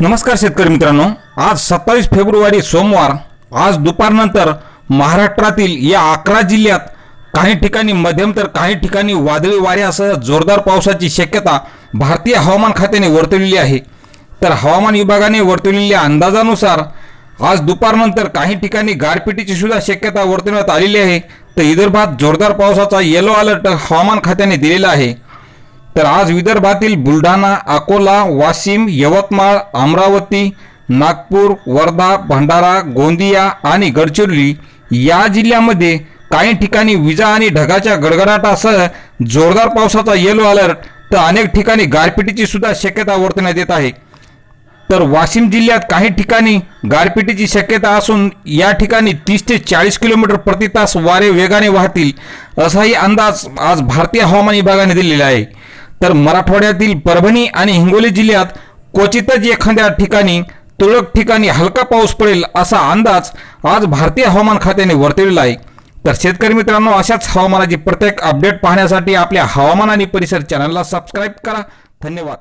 नमस्कार शेतकरी मित्रांनो. आज सत्तावीस फेब्रुवारी सोमवार आज दुपारनंतर महाराष्ट्रातील या अकरा जिल्ह्यात काही ठिकाणी मध्यम तर काही ठिकाणी वादळी वाऱ्यासह जोरदार पावसाची शक्यता भारतीय हवामान खात्याने वर्तवलेली आहे. तर हवामान विभागाने वर्तवलेल्या अंदाजानुसार आज दुपारनंतर काही ठिकाणी गारपिटीची सुद्धा शक्यता वर्तवण्यात आलेली आहे. तर विदर्भात जोरदार पावसाचा येलो अलर्ट हवामान खात्याने दिलेला आहे. तर आज विदर्भातील बुलढाणा अकोला वाशिम यवतमाळ अमरावती नागपूर वर्धा भंडारा गोंदिया आणि गडचिरोली या जिल्ह्यामध्ये काही ठिकाणी विजा आणि ढगाच्या गडगडाटासह जोरदार पावसाचा येलो अलर्ट तर अनेक ठिकाणी गारपिटीची सुद्धा शक्यता वर्तवण्यात येत आहे. तर वाशिम जिल्ह्यात काही ठिकाणी गारपिटीची शक्यता असून या ठिकाणी तीस ते चाळीस किलोमीटर प्रति तास वारे वेगाने वाहतील असाही अंदाज आज भारतीय हवामान विभागाने दिलेला आहे. तर मराठवाड्यातील परभणी आणि हिंगोली जिल्ह्यात क्वचितच एखाद्या ठिकाणी तुरळक ठिकाणी हलका पाऊस पडेल असा अंदाज आज भारतीय हवामान खात्याने वर्तवलेला आहे. तर शेतकरी मित्रांनो अशाच हवामानाची प्रत्येक अपडेट पाहण्यासाठी आपल्या हवामान आणि परिसर चॅनलला सबस्क्राईब करा. धन्यवाद.